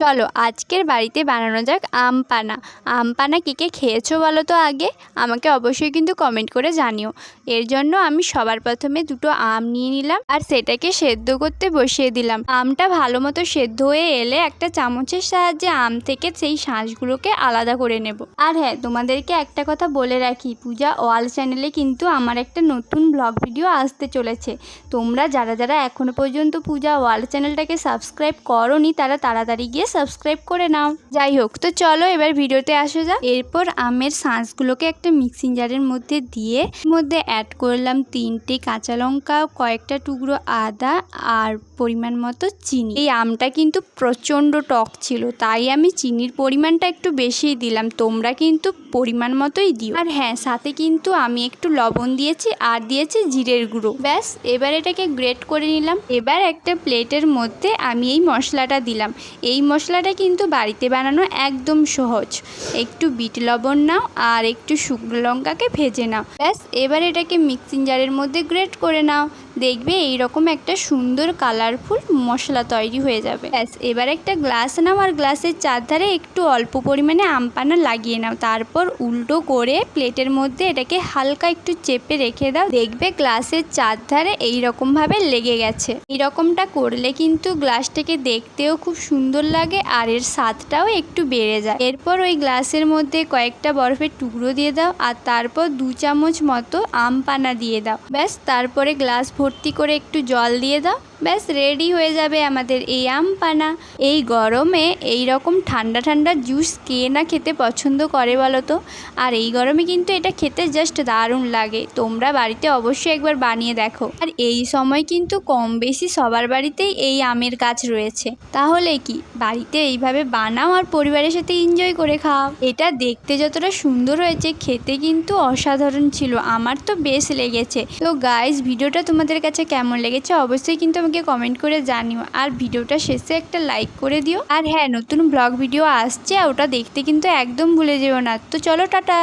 চলো, আজকের বাড়িতে বানানো যাক আম পানা। আম পানা কে কে খেয়েছো বলো তো আগে? আমাকে অবশ্যই কিন্তু কমেন্ট করে জানিও। এর জন্য আমি সবার প্রথমে দুটো আম নিয়ে নিলাম আর সেটাকে সেদ্ধ করতে বসিয়ে দিলাম। আমটা ভালো মতো সেদ্ধ হয়ে এলে একটা চামচের সাহায্যে আম থেকে সেই শাঁসগুলোকে আলাদা করে নেব। আর হ্যাঁ তোমাদেরকে একটা কথা বলে রাখি, পূজা ওয়াল চ্যানেলে কিন্তু আমার একটা নতুন ব্লগ ভিডিও আসতে চলেছে। তোমরা যারা যারা এখনও পর্যন্ত পূজা ওয়াল চ্যানেলটাকে সাবস্ক্রাইব করনি, তারা তাড়াতাড়ি গিয়ে সাবস্ক্রাইব করে নাও। যাই হোক, তো চলো এবার ভিডিওতে আসা যাক। এরপর আমের শাঁসগুলোকে একটা মিক্সিং জারের মধ্যে দিয়ে মধ্যে অ্যাড করলাম তিনটে কাঁচা লঙ্কা, কয়েকটা টুকরো আদা আর পরিমাণ মতো চিনি। এই আমটা কিন্তু প্রচণ্ড টক ছিল, তাই আমি চিনির পরিমাণটা একটু বেশিই দিলাম। তোমরা কিন্তু পরিমাণ মতোই দিও। আর হ্যাঁ সাথে কিন্তু আমি একটু লবণ দিয়েছি আর দিয়েছি জিরের গুঁড়ো। ব্যাস, এবার এটাকে গ্রেট করে নিলাম। এবার একটা প্লেটের মধ্যে আমি এই মশলাটা দিলাম। এই মশলাটা কিন্তু বাড়িতে বানানো একদম সহজ। একটু বিট লবণ নাও আর একটু শুকনো লঙ্কাকে ভেজে নাও। ব্যাস, এবার এটাকে মিক্সিং জারের মধ্যে গ্রেট করে নাও। দেখবে এইরকম একটা সুন্দর কালারফুল মশলা তৈরি হয়ে যাবে। ব্যাস, এবার একটা গ্লাস নাও আর গ্লাসের চারধারে একটু অল্প পরিমাণে আমপানা লাগিয়ে নাও। তারপর উল্টো করে প্লেটের মধ্যে এটাকে হালকা একটু চেপে রেখে দাও। দেখবে গ্লাসের চারধারে এইরকমভাবে লেগে গেছে। এইরকমটা করলে কিন্তু গ্লাসটাকে দেখতেও খুব সুন্দর লাগে আর এর স্বাদটাও একটু বেড়ে যায়। এরপর ওই গ্লাসের মধ্যে কয়েকটা বরফের টুকরো দিয়ে দাও আর তারপর দু চামচ মতো আম পানা দিয়ে দাও। ব্যাস, তারপরে গ্লাস ভর্তি করে একটু জল দিয়ে দাও। ব্যাস রেডি হয়ে যাবে আমাদের এই আম পানা এই গরমে এই রকম ঠান্ডা ঠান্ডা জুস কে না খেতে পছন্দ করে বলো তো? আর এই গরমে কিন্তু এটা খেতে জাস্ট দারুণ লাগে। তোমরা বাড়িতে অবশ্যই একবার বানিয়ে দেখো। আর এই সময় কিন্তু কম বেশি সবার বাড়িতেই এই আমের গাছ রয়েছে। তাহলে কি, বাড়িতে এইভাবে বানাও আর পরিবারের সাথে এনজয় করে খাও। এটা দেখতে যতটা সুন্দর হয়েছে, খেতে কিন্তু অসাধারণ ছিল। আমার তো বেশ লেগেছে। তো গাইজ ভিডিওটা তোমাদের কাছে কেমন লেগেছে অবশ্যই কিন্তু আমাকে কমেন্ট করে জানিও। আর ভিডিওটা শেষে একটা লাইক করে দিও। আর হ্যাঁ নতুন ব্লগ ভিডিও আসছে ওটা দেখতে কিন্তু একদম ভুলে যেও না। তো চলো, টাটা!